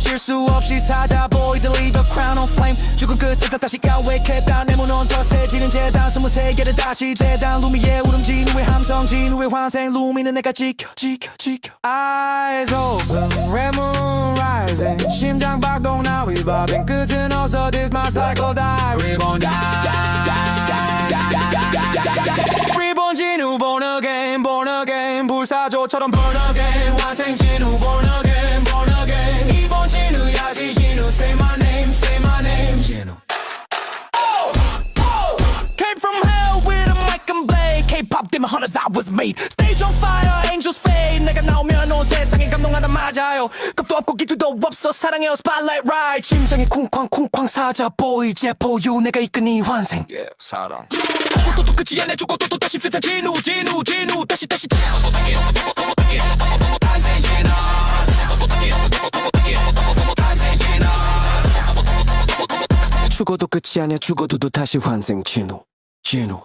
실수 없이 사자 boy delete the crown on flame 죽은 끝에서 다시 야외했다 내 문은 더 세지는 재단 스물세 개를 다시 재단 루미의 울음지 누의 함성 진우의 환생 루미는 내가 지켜 지켜 지켜 Eyes open red moon rising 심장 박동 나 위밥인 끝은 없어 this my cycle die reborn die reborn 진우 born again born again 불사조처럼 burn again 환생 진우 born again was made. Stage on fire, angels fade. 내가 나오면 온 세상에 감동하다 맞아요. 겁도 없고 기두도 없어. 사랑해요 spotlight ride. 심장에 쿵쾅 쿵쾅 사자. 보이 제포유 내가 이끈 이 환생. 예, 사랑. 죽고 또 끝이 아니야. 죽고 또 다시 fit 진우 진우 진우. 다시 다시. 죽어도 끝이 아니야. 죽어도 또 다시 환생. 진우 진우